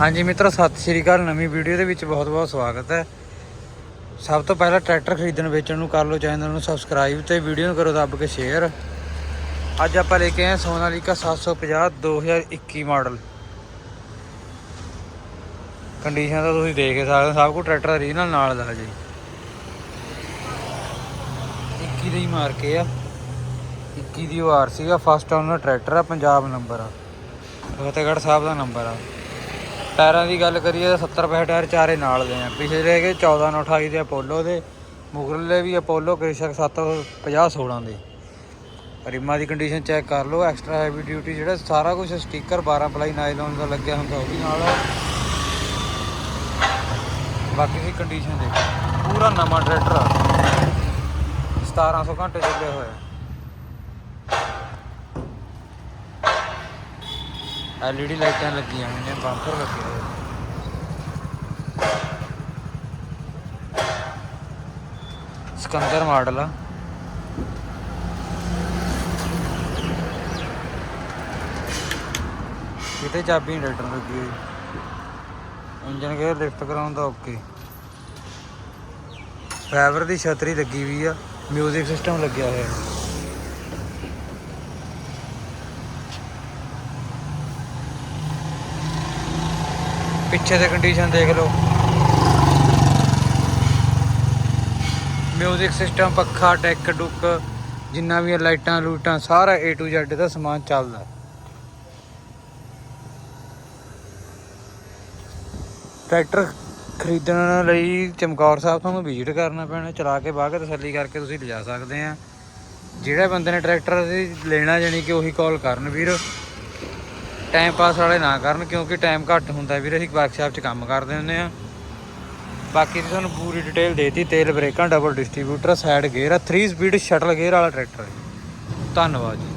ਹਾਂਜੀ ਮਿੱਤਰੋ, ਸਤਿ ਸ਼੍ਰੀ ਅਕਾਲ। ਨਵੀਂ ਵੀਡੀਓ ਦੇ ਵਿੱਚ ਬਹੁਤ-ਬਹੁਤ ਸਵਾਗਤ ਹੈ। ਸਭ ਤੋਂ ਪਹਿਲਾਂ ਟਰੈਕਟਰ ਖਰੀਦਣ, ਵੇਚਣ ਨੂੰ ਕਰ ਲਓ ਚੈਨਲ ਨੂੰ ਸਬਸਕ੍ਰਾਈਬ ਤੇ ਵੀਡੀਓ ਨੂੰ ਕਰੋ ਦੱਬ ਕੇ ਸ਼ੇਅਰ। ਅੱਜ ਆਪਾਂ ਲੈ ਕੇ ਆਏ ਹਾਂ ਸੋਨਾਲੀਕਾ 750 2021 ਮਾਡਲ। ਕੰਡੀਸ਼ਨ ਤਾਂ ਤੁਸੀਂ ਦੇਖ ਹੀ ਸਕਦੇ ਹੋ, ਸਭ ਕੁਝ ਟਰੈਕਟਰ ਰੀਜਨਲ ਨਾਲ ਦਾ ਜੀ। 21 ਦਾ ਹੀ ਮਾਰ ਕੇ ਆ। 21 ਦੀ ਉਹ ਆਰ ਸੀਗਾ ਫਸਟ ਓਨਰ ਟਰੈਕਟਰ ਆ, ਪੰਜਾਬ ਨੰਬਰ ਆ। ਫਤਿਹਗੜ੍ਹ ਸਾਹਿਬ ਦਾ ਨੰਬਰ ਆ। ਟਾਇਰਾਂ ਦੀ ਗੱਲ ਕਰੀਏ ਤਾਂ 70 ਪੈਸੇ ਟਾਇਰ ਚਾਰੇ ਨਾਲ ਦੇ ਆ। ਪਿਛਲੇ ਹੈਗੇ 14 ਨਾਲ 28 ਦੇ ਅਪੋਲੋ ਦੇ ਮੁਗਲੇ ਵੀ ਅਪੋਲੋ ਕ੍ਰਿਸ਼ਕ 750 16 ਦੇ। ਰਿਮਾਂ ਦੀ ਕੰਡੀਸ਼ਨ ਚੈੱਕ ਕਰ ਲਓ ਐਕਸਟਰਾ ਹੈਵੀ ਡਿਊਟੀ ਜਿਹੜਾ ਸਾਰਾ ਕੁਝ ਸਟicker 12 ਪਲਾਈ ਨਾਈਲੋਨ ਦਾ ਲੱਗਿਆ ਹੁੰਦਾ ਉਹ ਵੀ ਨਾਲ ਬਾਕੀ ਦੀ ਕੰਡੀਸ਼ਨ ਦੇਖੋ। ਪੂਰਾ ਨਵਾਂ ਟਰੈਕਟਰ ਆ। 1700 ਘੰਟੇ ਚੱਲੇ ਹੋਇਆ ਐਲਈਡੀ ਲਾਈਟਾਂ ਲੱਗੀਆਂ ਹੋਈਆਂ, ਬੰਪਰ ਲੱਗੇ ਹੋਏ। ਸਕੰਦਰ ਮਾਡਲ ਆ। ਕਿਤੇ ਚਾਬੀ ਨਹੀਂ ਰੈਟਰ ਲੱਗੀ ਹੋਈ। ਇੰਜਨ ਗੇਅਰ ਲਿਫਟ ਕਰਾਉਣ ਦਾ ਓਕੇ। ਫਾਈਬਰ ਦੀ ਛਤਰੀ ਲੱਗੀ ਹੋਈ ਆ, ਮਿਊਜ਼ਿਕ ਸਿਸਟਮ ਲੱਗਿਆ ਹੋਇਆ। ਪਿੱਛੇ ਦੇ ਕੰਡੀਸ਼ਨ ਦੇਖ ਲਓ। ਮਿਊਜ਼ਿਕ ਸਿਸਟਮ ਪੱਖਾ ਡੈਕ ਡੁੱਕ, ਜਿੰਨਾ ਵੀ ਇਹ ਲਾਈਟਾਂ, ਲੂਟਾਂ, ਸਾਰਾ A to Z ਦਾ ਸਮਾਨ ਚੱਲਦਾ। ਟਰੈਕਟਰ ਖਰੀਦਣ ਲਈ ਚਮਕੌਰ ਸਾਹਿਬ ਤੁਹਾਨੂੰ ਵਿਜ਼ਿਟ ਕਰਨਾ ਪੈਣਾ, ਚਲਾ ਕੇ ਬਾਅਦ ਤਸੱਲੀ ਕਰਕੇ ਤੁਸੀਂ ਲਿਜਾ ਸਕਦੇ ਆ। ਜਿਹੜੇ ਬੰਦੇ ਨੇ ਟਰੈਕਟਰ ਲੈਣਾ, ਜਾਣੀ ਕਿ ਉਹੀ ਕਾਲ ਕਰਨ ਵੀਰ। ਟਾਈਮ ਪਾਸ ਵਾਲੇ ਨਾ ਕਰਨ ਕਿਉਂਕਿ ਟਾਈਮ ਘੱਟ ਹੁੰਦਾ ਵੀਰੇ, ਅਸੀਂ ਵਰਕਸ਼ਾਪ 'ਚ ਕੰਮ ਕਰਦੇ ਹੁੰਦੇ ਆ ਬਾਕੀ ਦੀ ਤੁਹਾਨੂੰ ਪੂਰੀ ਡਿਟੇਲ ਦੇਤੀ, ਤੇਲ ਬ੍ਰੇਕਾਂ ਡਬਲ ਡਿਸਟ੍ਰੀਬਿਊਟਰ ਸਾਈਡ ਗੇਅਰ ਆ 3 ਸਪੀਡ ਸ਼ਟਲ ਗੇਅਰ ਵਾਲਾ ਟਰੈਕਟਰ ਧੰਨਵਾਦ ਜੀ।